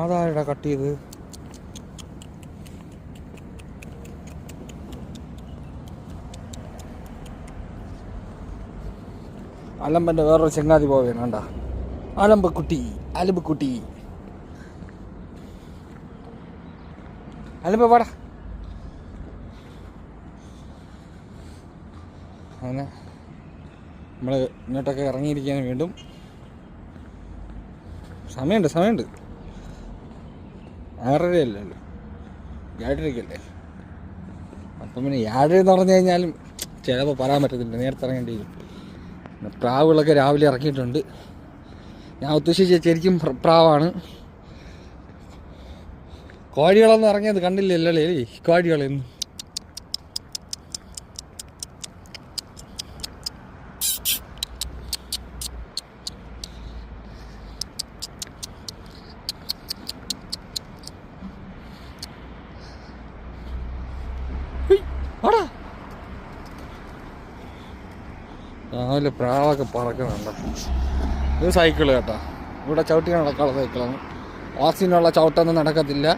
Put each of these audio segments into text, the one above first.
അതാരടാ cut ചെയ്ത്? അലമ്പന്റെ വേറൊരു ചെങ്ങാതി അലമ്പ് കുട്ടി അലമ്പ് കുട്ടി അലമ്പ് പാടാ അങ്ങനെ. നമ്മൾ ഇങ്ങോട്ടൊക്കെ ഇറങ്ങിയിരിക്കാൻ വീണ്ടും. സമയമുണ്ട് സമയമുണ്ട്. ആറരയല്ലല്ലോ ഏഴരയ്ക്കല്ലേ അപ്പം പിന്നെ ഏഴര എന്ന് പറഞ്ഞു കഴിഞ്ഞാലും ചിലപ്പോൾ പറയാൻ പറ്റത്തില്ല. നേരത്തെ ഇറങ്ങേണ്ടി വരും. പ്രാവുകളൊക്കെ രാവിലെ ഇറക്കിയിട്ടുണ്ട്. ഞാൻ ഉദ്ദേശിച്ച ശരിക്കും പ്രാവാണ്. കോഴികളൊന്നും ഇറങ്ങിയത് കണ്ടില്ലല്ലേ കോഴികളൊന്നും ആടാ രാവിലെ പ്രാവൊക്കെ പറക്കുന്നുണ്ട് ഇത് സൈക്കിൾ കേട്ടോ. ഇവിടെ ചവിട്ടി നടക്കാനുള്ള സൈക്കിളാണ് വാസിനുള്ള ചവിട്ടൊന്നും നടക്കത്തില്ല.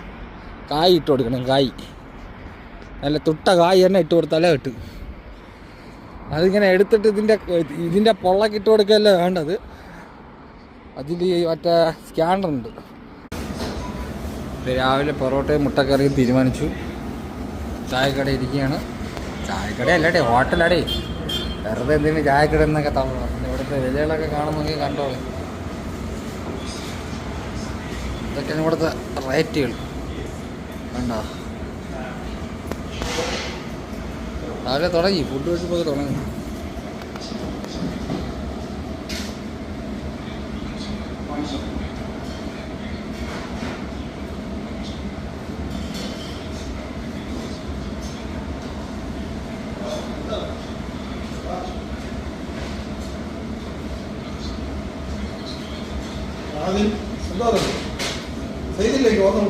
കായ് ഇട്ട് കൊടുക്കണം കായ്. നല്ല തുട്ട കായ് തന്നെ ഇട്ട് കൊടുത്താലേ കിട്ടും. അതിങ്ങനെ എടുത്തിട്ട് ഇതിന്റെ ഇതിന്റെ പൊള്ളക്ക് ഇട്ട് കൊടുക്കുകയല്ലേ വേണ്ടത്? അതിൽ മറ്റേ സ്കാനർ ഉണ്ട്. രാവിലെ പൊറോട്ടയും മുട്ടക്കറിയും തീരുമാനിച്ചു. ചായക്കട ഇരിക്കുകയാണ്. ചായക്കട അല്ലടേ ഹോട്ടലടേ. വെറുതെ എന്തെങ്കിലും ചായക്കട എന്നൊക്കെ തന്നു ഇവിടുത്തെ വിലകളൊക്കെ കാണുന്നെങ്കിൽ കണ്ടോളെ. ഇതൊക്കെയാണ് ഇവിടുത്തെ റേറ്റുകൾ. കണ്ടോ? രാവിലെ തുടങ്ങി. ഫുഡ് വെച്ചപ്പോൾ തുടങ്ങി. ആദ്യം എന്താ പറയുക? ചെയ്തില്ലേക്ക് വന്നു.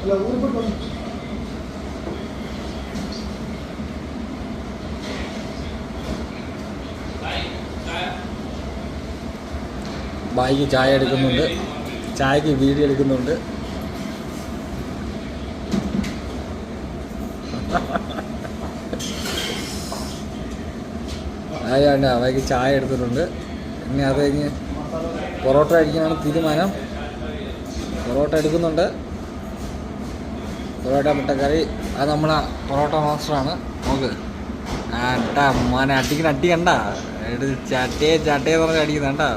അല്ല ഊരിപ്പെട്ട് വന്നു. ബായിക്ക് ചായ എടുക്കുന്നുണ്ട്. ചായക്ക് വീഡിയോ എടുക്കുന്നുണ്ട്. ആയാണ്ട് അവയ്ക്ക് ചായ എടുത്തിട്ടുണ്ട്. ഇനി അത് പൊറോട്ട കഴിക്കാനാണ് തീരുമാനം. പൊറോട്ട എടുക്കുന്നുണ്ട്. പൊറോട്ട മുട്ടക്കറി. അത് നമ്മളെ പൊറോട്ട മാസ്റ്ററാണ്. നോക്ക്. ആട്ടാ മോനെ അടിക്കണ അടി എടുത്ത് ചട്ടേ ചട്ടേ പറഞ്ഞ് അടിക്കുന്ന കണ്ടാ?